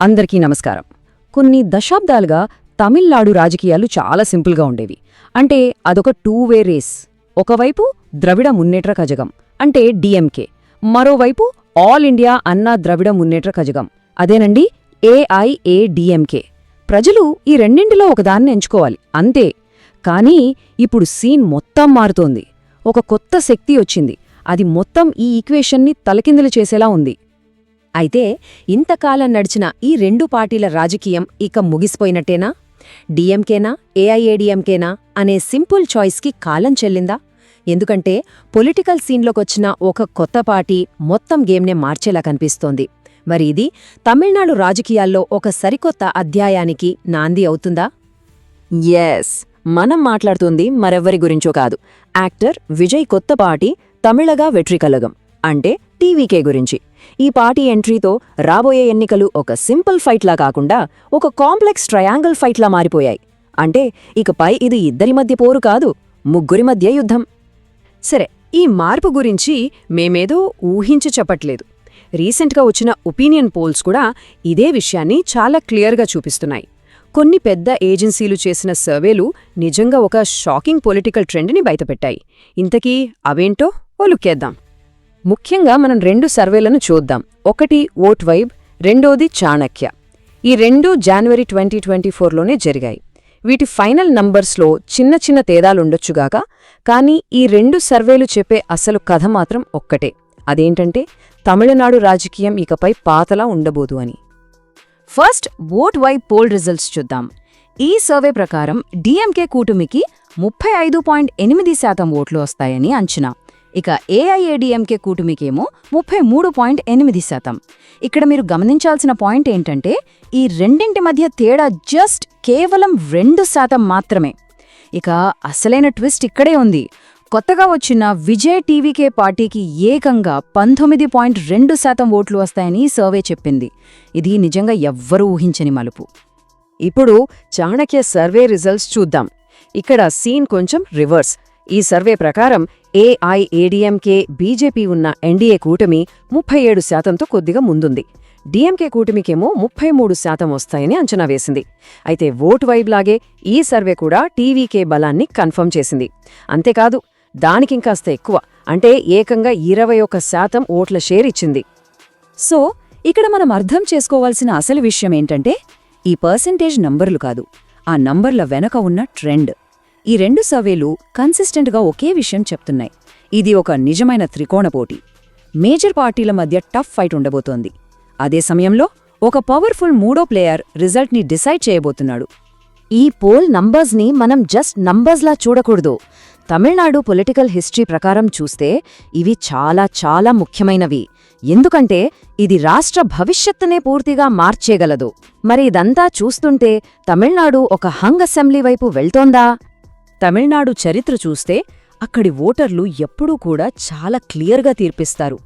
అందరికీ నమస్కారం. కొన్ని దశాబ్దాలుగా తమిళనాడు రాజకీయాలు చాలా సింపుల్గా ఉండేవి. అంటే అదొక టూ వే రేస్ ఒకవైపు ద్రవిడ మున్నేట్ర కజగం అంటే డిఎంకే మరోవైపు ఆల్ ఇండియా అన్నా ద్రవిడ మున్నేట్ర కజగం అదేనండి ఏఐఏడిఎంకే ప్రజలు ఈ రెండింటిలో ఒకదాన్ని ఎంచుకోవాలి అంతే. కానీ ఇప్పుడు సీన్ మొత్తం మారుతోంది. ఒక కొత్త శక్తి వచ్చింది. అది మొత్తం ఈ ఈక్వేషన్ని తలకిందులు చేసేలా ఉంది. అయితే ఇంతకాలం నడిచిన ఈ రెండు పార్టీల రాజకీయం ఇక ముగిసిపోయినట్టేనా? డిఎంకేనా? ఏఐఏడిఎంకేనా? అనే సింపుల్ చాయిస్కి కాలం చెల్లిందా? ఎందుకంటే పొలిటికల్ సీన్లోకొచ్చిన ఒక కొత్త పార్టీ మొత్తం గేమ్నే మార్చేలా కనిపిస్తోంది. మరి ఇది తమిళనాడు రాజకీయాల్లో ఒక సరికొత్త అధ్యాయానికి నాంది అవుతుందా? ఎస్. మనం మాట్లాడుతుంది మరెవ్వరి గురించో కాదు. యాక్టర్ విజయ్ కొత్త పార్టీ తమిళగా వెట్రికలగం అంటే టీవీకే గురించి. ఈ పార్టీ ఎంట్రీతో రాబోయే ఎన్నికలు ఒక సింపుల్ ఫైట్లా కాకుండా ఒక కాంప్లెక్స్ ట్రయాంగిల్ ఫైట్లా మారిపోయాయి. అంటే ఇకపై ఇది ఇద్దరి మధ్య పోరు కాదు ముగ్గురి మధ్య యుద్ధం. సరే ఈ మార్పు గురించి మేమేదో ఊహించి చెప్పట్లేదు. రీసెంట్గా వచ్చిన ఒపీనియన్ పోల్స్ కూడా ఇదే విషయాన్ని చాలా క్లియర్గా చూపిస్తున్నాయి. కొన్ని పెద్ద ఏజెన్సీలు చేసిన సర్వేలు నిజంగా ఒక షాకింగ్ పొలిటికల్ ట్రెండ్ని బయటపెట్టాయి. ఇంతకీ అవేంటో ఓ లుక్కేద్దాం. ముఖ్యంగా మనం రెండు సర్వేలను చూద్దాం. ఒకటి ఓట్ వైబ్ రెండోది చాణక్య. ఈ రెండు జనవరి ట్వంటీ ట్వంటీ ఫోర్లోనే జరిగాయి. వీటి ఫైనల్ నంబర్స్లో చిన్న చిన్న తేడాలుండొచ్చుగాక కానీ ఈ రెండు సర్వేలు చెప్పే అసలు కథ మాత్రం ఒక్కటే. అదేంటంటే తమిళనాడు రాజకీయం ఇకపై పాతలా ఉండబోదు అని. First vote vibe poll results చూద్దాం. ఈ సర్వే ప్రకారం డిఎంకే కూటమికి ముప్పై ఐదు పాయింట్ ఎనిమిది శాతం ఓట్లు వస్తాయని అంచనా. ఇక ఏఐఏడిఎంకే కూటమికేమో ముప్పై మూడు పాయింట్ ఎనిమిది శాతం. ఇక్కడ మీరు గమనించాల్సిన పాయింట్ ఏంటంటే ఈ రెండింటి మధ్య తేడా జస్ట్ కేవలం రెండు శాతం మాత్రమే. ఇక అసలైన ట్విస్ట్ ఇక్కడే ఉంది. కొత్తగా వచ్చిన విజయ్ టీవీకే పార్టీకి ఏకంగా పంతొమ్మిది పాయింట్ రెండు శాతం ఓట్లు వస్తాయని సర్వే చెప్పింది. ఇది నిజంగా ఎవ్వరూ ఊహించని మలుపు. ఇప్పుడు చాణక్య సర్వే రిజల్ట్స్ చూద్దాం. ఇక్కడ సీన్ కొంచెం రివర్స్. ఈ సర్వే ప్రకారం ఏఐఏడిఎంకే బీజేపీ ఉన్న ఎన్డీఏ కూటమి ముప్పై ఏడు శాతంతో కొద్దిగా ముందుంది. డిఎంకే కూటమికేమో ముప్పై మూడు శాతం వస్తాయని అంచనా వేసింది. అయితే ఓటు వైబ్లాగే ఈ సర్వే కూడా టీవీకే బలాన్ని కన్ఫర్మ్ చేసింది. అంతేకాదు దానికింకాస్త ఎక్కువ అంటే ఏకంగా ఇరవై ఒక్క శాతం ఓట్ల షేర్ ఇచ్చింది. సో ఇక్కడ మనం అర్థం చేసుకోవాల్సిన అసలు విషయం ఏంటంటే ఈ పర్సెంటేజ్ నంబర్లు కాదు. ఆ నంబర్ల వెనక ఉన్న ట్రెండ్. ఈ రెండు సర్వేలు కన్సిస్టెంట్గా ఒకే విషయం చెప్తున్నాయి. ఇది ఒక నిజమైన త్రికోణ పోటీ. మేజర్ పార్టీల మధ్య టఫ్ ఫైట్ ఉండబోతోంది. అదే సమయంలో ఒక పవర్ఫుల్ మూడో ప్లేయర్ రిజల్ట్ని డిసైడ్ చేయబోతున్నాడు. ఈ పోల్ నంబర్స్ని మనం జస్ట్ నంబర్స్లా చూడకూడదు. తమిళనాడు పొలిటికల్ హిస్టరీ ప్రకారం చూస్తే ఇవి చాలా చాలా ముఖ్యమైనవి. ఎందుకంటే ఇది రాష్ట్ర భవిష్యత్తునే పూర్తిగా మార్చేయగలదు. మరి ఇదంతా చూస్తుంటే తమిళనాడు ఒక హంగ్ అసెంబ్లీ వైపు వెళ్తోందా? తమిళనాడు చరిత్ర చూస్తే అక్కడి ఓటర్లు ఎప్పుడూ కూడా చాలా క్లియర్గా తీర్పిస్తారు.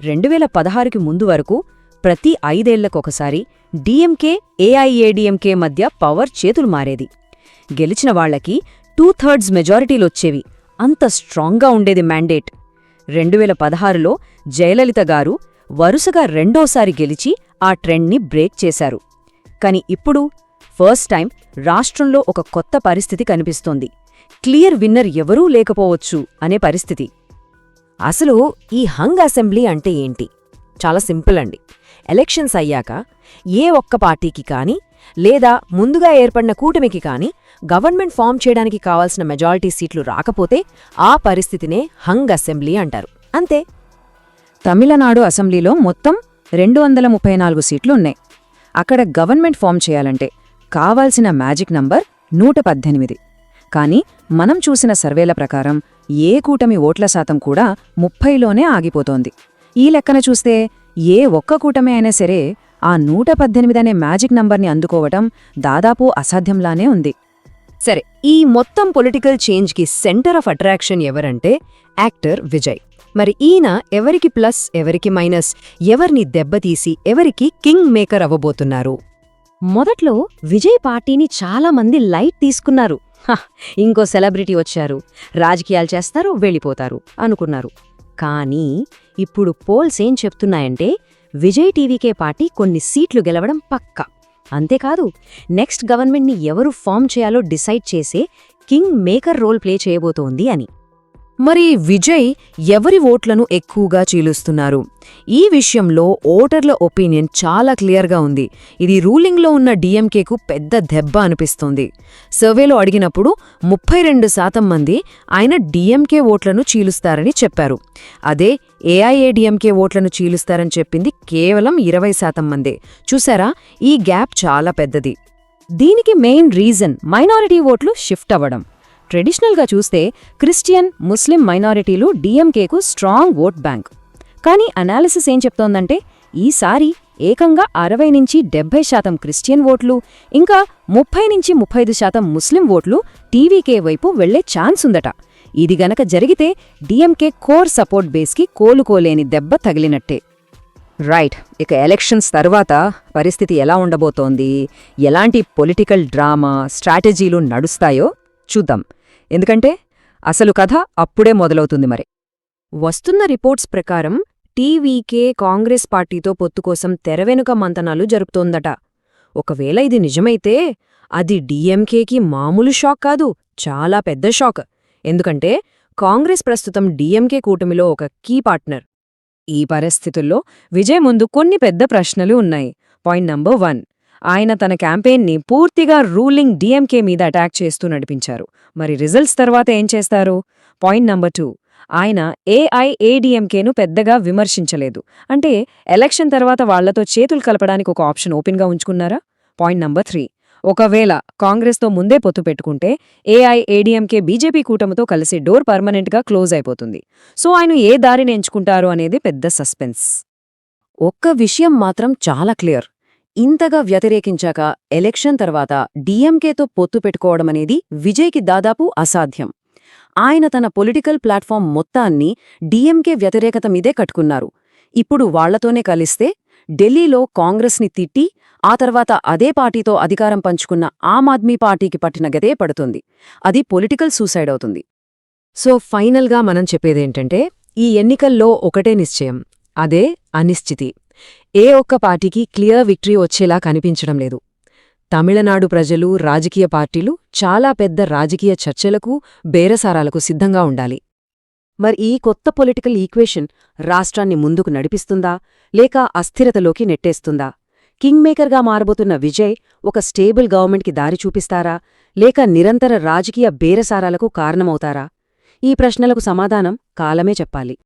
రెండువేల పదహారుకి ముందు వరకు ప్రతి ఐదేళ్ళకొకసారి డిఎంకే ఏఐఏడిఎంకే మధ్య పవర్ చేతులు మారేది. గెలిచిన వాళ్ళకి టూ థర్డ్స్ మెజారిటీలొచ్చేవి అంత స్ట్రాంగ్గా ఉండేది మ్యాండేట్. రెండువేల పదహారులో జయలలిత గారు వరుసగా రెండోసారి గెలిచి ఆ ట్రెండ్ని బ్రేక్ చేశారు. కాని ఇప్పుడు ఫస్ట్ టైం రాష్ట్రంలో ఒక కొత్త పరిస్థితి కనిపిస్తోంది. క్లియర్ విన్నర్ ఎవరూ లేకపోవచ్చు అనే పరిస్థితి. అసలు ఈ హంగ్ అసెంబ్లీ అంటే ఏంటి? చాలా సింపుల్ అండి. ఎలక్షన్స్ అయ్యాక ఏ ఒక్క పార్టీకి కానీ లేదా ముందుగా ఏర్పడిన కూటమికి కానీ గవర్నమెంట్ ఫామ్ చేయడానికి కావాల్సిన మెజారిటీ సీట్లు రాకపోతే ఆ పరిస్థితినే హంగ్ అసెంబ్లీ అంటారు. అంతే. తమిళనాడు అసెంబ్లీలో మొత్తం రెండు వందల ముప్పై నాలుగు సీట్లు ఉన్నాయి. అక్కడ గవర్నమెంట్ ఫామ్ చేయాలంటే కావాల్సిన మ్యాజిక్ నంబర్ నూట పద్దెనిమిది. కానీ మనం చూసిన సర్వేల ప్రకారం ఏ కూటమి ఓట్ల శాతం కూడా ముప్పైలోనే ఆగిపోతోంది. ఈ లెక్కన చూస్తే ఏ ఒక్క కూటమి అయినా సరే ఆ నూట అనే మ్యాజిక్ నంబర్ని అందుకోవటం దాదాపు అసాధ్యంలానే ఉంది. సరే ఈ మొత్తం పొలిటికల్ చేంజ్కి సెంటర్ ఆఫ్ అట్రాక్షన్ ఎవరంటే యాక్టర్ విజయ్. మరి ఈయన ఎవరికి ప్లస్ ఎవరికి మైనస్ ఎవరిని దెబ్బతీసి ఎవరికి కింగ్ మేకర్ అవ్వబోతున్నారు? మొదట్లో విజయ్ పార్టీని చాలా మంది లైట్ తీసుకున్నారు. ఇంకో సెలబ్రిటీ వచ్చారు. రాజకీయాలు చేస్తారు వెళ్ళిపోతారు అనుకున్నారు. కానీ ఇప్పుడు పోల్స్ ఏం చెప్తున్నాయంటే విజయ్ టీవీకే పార్టీ కొన్ని సీట్లు గెలవడం పక్కా. అంతేకాదు నెక్స్ట్ గవర్నమెంట్ని ఎవరు ఫామ్ చేయాలో డిసైడ్ చేసే కింగ్ మేకర్ రోల్ ప్లే చేయబోతోంది అని. మరి విజయ్ ఎవరి ఓట్లను ఎక్కువగా చీలుస్తున్నారు? ఈ విషయంలో ఓటర్ల ఒపీనియన్ చాలా క్లియర్గా ఉంది. ఇది రూలింగ్లో ఉన్న డీఎంకేకు పెద్ద దెబ్బ అనిపిస్తోంది. సర్వేలో అడిగినప్పుడు ముప్పై రెండు శాతం మంది ఆయన డీఎంకే ఓట్లను చీలుస్తారని చెప్పారు. అదే ఏఐఏడీఎంకే ఓట్లను చీలుస్తారని చెప్పింది కేవలం ఇరవై శాతం మందే. చూసారా? ఈ గ్యాప్ చాలా పెద్దది. దీనికి మెయిన్ రీజన్ మైనారిటీ ఓట్లు షిఫ్ట్ అవ్వడం. ట్రెడిషనల్గా చూస్తే క్రిస్టియన్ ముస్లిం మైనారిటీలు డీఎంకేకు స్ట్రాంగ్ ఓట్ బ్యాంక్. కానీ అనాలిసిస్ ఏం చెప్తోందంటే ఈసారి ఏకంగా అరవై నుంచి డెబ్బై శాతం క్రిస్టియన్ ఓట్లు ఇంకా ముప్పై నుంచి ముప్పై శాతం ముస్లిం ఓట్లు టీవీకే వైపు వెళ్ళే ఛాన్స్ ఉందట. ఇది గనక జరిగితే డీఎంకే కోర్ సపోర్ట్ బేస్కి కోలుకోలేని దెబ్బ తగిలినట్టే. రైట్ ఇక ఎలక్షన్స్ తర్వాత పరిస్థితి ఎలా ఉండబోతోంది? ఎలాంటి పొలిటికల్ డ్రామా స్ట్రాటజీలు నడుస్తాయో చూద్దాం. ఎందుకంటే అసలు కథ అప్పుడే మొదలవుతుంది మరి. వస్తున్న రిపోర్ట్స్ ప్రకారం టీవీకే కాంగ్రెస్ పార్టీతో పొత్తు కోసం తెరవెనుక మంతనాలు జరుపుతోందట. ఒకవేళ ఇది నిజమైతే అది డీఎంకేకి మామూలు షాక్ కాదు చాలా పెద్ద షాక్. ఎందుకంటే కాంగ్రెస్ ప్రస్తుతం డీఎంకే కూటమిలో ఒక కీ పార్ట్నర్. ఈ పరిస్థితుల్లో విజయ్ ముందు కొన్ని పెద్ద ప్రశ్నలు ఉన్నాయి. Point number one. ఆయన తన క్యాంపెయిన్ని పూర్తిగా రూలింగ్ డీఎంకే మీద అటాక్ చేస్తూ నడిపించారు. మరి రిజల్ట్స్ తర్వాత ఏం చేస్తారు? Point number two. ఆయన ఏఐఏడిఎంకేను పెద్దగా విమర్శించలేదు. అంటే ఎలక్షన్ తర్వాత వాళ్ళతో చేతులు కలపడానికి ఒక ఆప్షన్ ఓపెన్గా ఉంచుకున్నారా? Point number three. ఒకవేళ కాంగ్రెస్తో ముందే పొత్తు పెట్టుకుంటే ఏఐఏడిఎంకే బీజేపీ కూటమితో కలిసి డోర్ పర్మనెంట్గా క్లోజ్ అయిపోతుంది. సో ఆయన ఏ దారిని ఎంచుకుంటారు అనేది పెద్ద సస్పెన్స్. ఒక్క విషయం మాత్రం చాలా క్లియర్. ఇంతగా వ్యతిరేకించాక ఎలక్షన్ తర్వాత డీఎంకేతో పొత్తు పెట్టుకోవడమనేది విజయ్కి దాదాపు అసాధ్యం. ఆయన తన పొలిటికల్ ప్లాట్ఫామ్ మొత్తాన్ని డీఎంకే వ్యతిరేకత మీదే కట్టుకున్నారు. ఇప్పుడు వాళ్ళతోనే కలిస్తే ఢిల్లీలో కాంగ్రెస్ని తిట్టి ఆ తర్వాత అదే పార్టీతో అధికారం పంచుకున్న ఆమ్ ఆద్మీ పార్టీకి పట్టిన గదే పడుతుంది. అది పొలిటికల్ సూసైడ్ అవుతుంది. సో ఫైనల్గా మనం చెప్పేదేంటంటే ఈ ఎన్నికల్లో ఒకటే నిశ్చయం. అదే అనిశ్చితి. ఏ ఒక్క పార్టీకి క్లియర్ విక్టరీ వచ్చేలా కనిపించడం లేదు. తమిళనాడు ప్రజలు రాజకీయ పార్టీలు చాలా పెద్ద రాజకీయ చర్చలకు బేరసారాలకు సిద్ధంగా ఉండాలి. మరి ఈ కొత్త పొలిటికల్ ఈక్వేషన్ రాష్ట్రాన్ని ముందుకు నడిపిస్తుందా? లేక అస్థిరతలోకి నెట్టేస్తుందా? కింగ్మేకర్గా మారబోతున్న విజయ్ ఒక స్టేబుల్ గవర్నమెంట్కి దారి చూపిస్తారా? లేక నిరంతర రాజకీయ బేరసారాలకు కారణమవుతారా? ఈ ప్రశ్నలకు సమాధానం కాలమే చెప్పాలి.